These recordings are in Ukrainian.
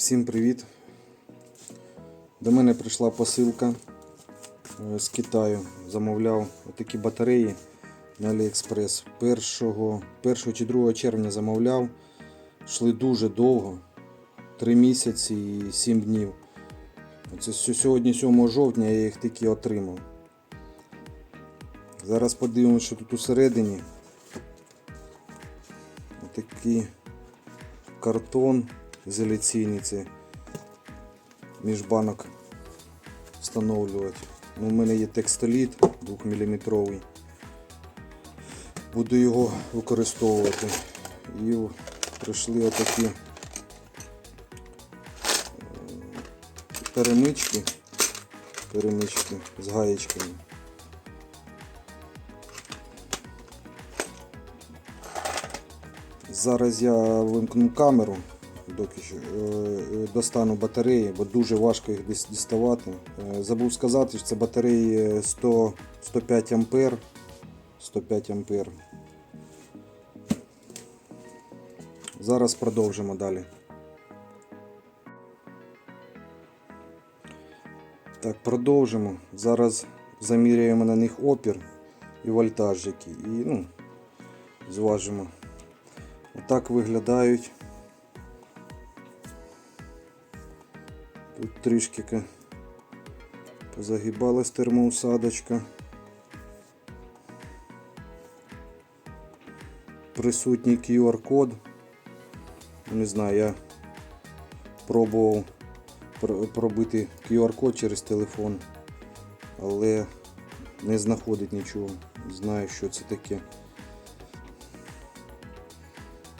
Всім привіт! До мене прийшла посилка е, з Китаю. Замовляв такі батареї на AliExpress. 1, 1 чи 2 червня замовляв. Йшли дуже довго. 3 місяці і 7 днів. Це сьогодні 7 жовтня я їх такі отримав. Зараз подивимося, що тут усередині. Такий картон ізоляційний це між банок встановлювати. Ну, у мене є текстоліт 2 мм. Буду його використовувати. І прийшли отакі е, перемички, перемички з гаєчками. Зараз я вимкну камеру, доки що, е, е, достану батареї, бо дуже важко їх діставати. Е, Забув сказати, що це батареї 100, 105 ампер. 105 ампер. Зараз продовжимо далі. Так, продовжимо. Зараз заміряємо на них опір і вольтаж який. І ну, зважимо. Отак виглядають. Трішки позагибалась термоусадочка. Присутній QR-код. Не знаю, я пробував пробити QR-код через телефон, але не знаходить нічого. Знаю, що це таке.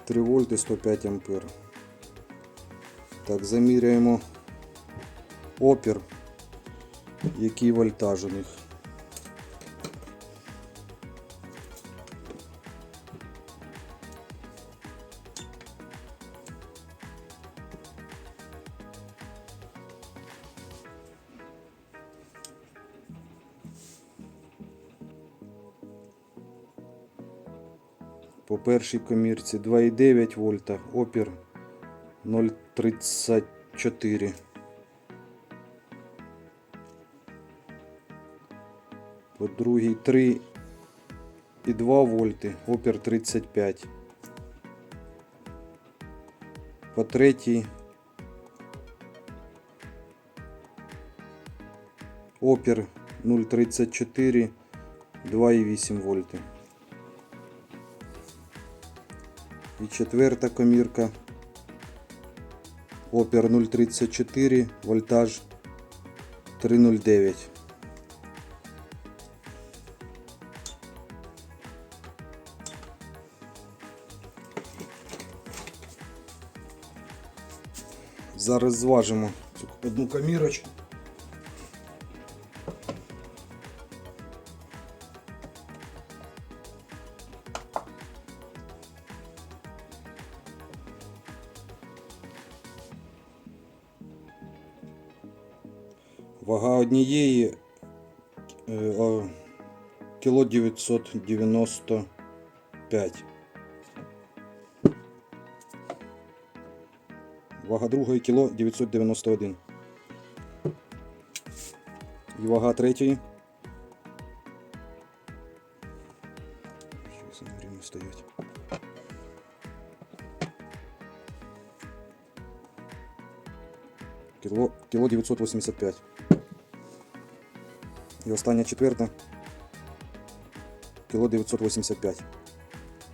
3 вольти 105 ампер. Так, заміряємо опір, який вольтаж. По першій комірці 2,9 вольта, опір 0,34. По другій 3,2 вольти, опір 35. По третій опір 0,34, 2,8 вольти. І четверта комірка. Опір 0,34, вольтаж 3,09. Зараз зважимо одну комірочку. Вага однієї е, кіло 995. Вага другої кіло 991. І вага третьої. Що за рівно стоять? Кіло, кіло 985. І остання четверта. Кіло 985.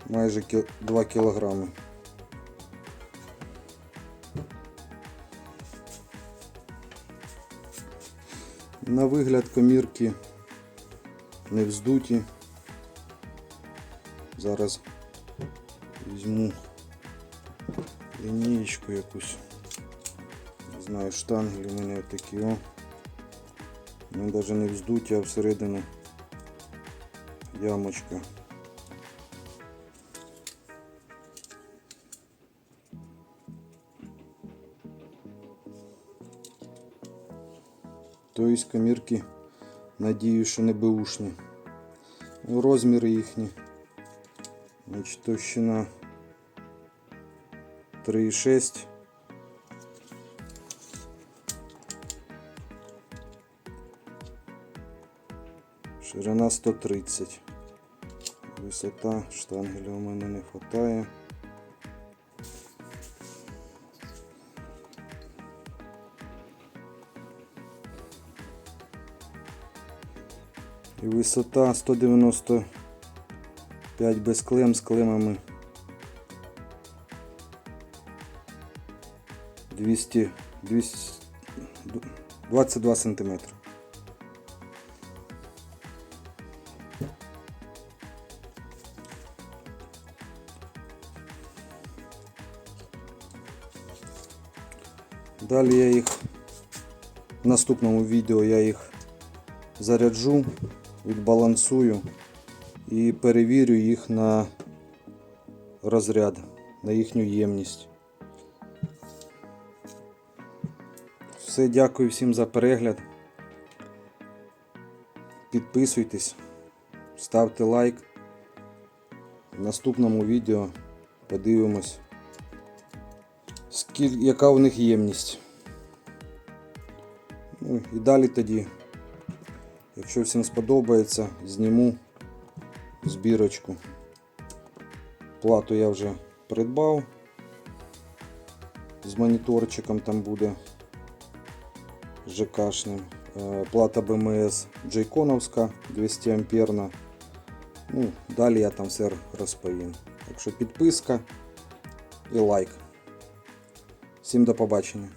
Майже кі... 2 кілограми. На вигляд комірки не вздуті. Зараз візьму лінієчку якусь. Не знаю, штанги у мене такі о. Вони навіть не вздуті, а всередину ямочка. то є камірки, надію, що не беушні. Ну, розміри їхні. Значить, Товщина 3,6. Ширина 130. Висота штангеля у мене не вистачає. І висота 195 без клем з клемами 200, 200 22 сантиметра. Далі я їх в наступному відео я їх заряджу, відбалансую і перевірю їх на розряд, на їхню ємність. Все, дякую всім за перегляд. Підписуйтесь, ставте лайк. В наступному відео подивимось, яка у них ємність. Ну і далі тоді, якщо всім сподобається, зніму збірочку. Плату я вже придбав. З моніторчиком там буде ЖКшним. Е, Плата БМС Джейконовська 200 амперна. Ну, далі я там все розповім. Так що підписка і лайк. Всім до побачення.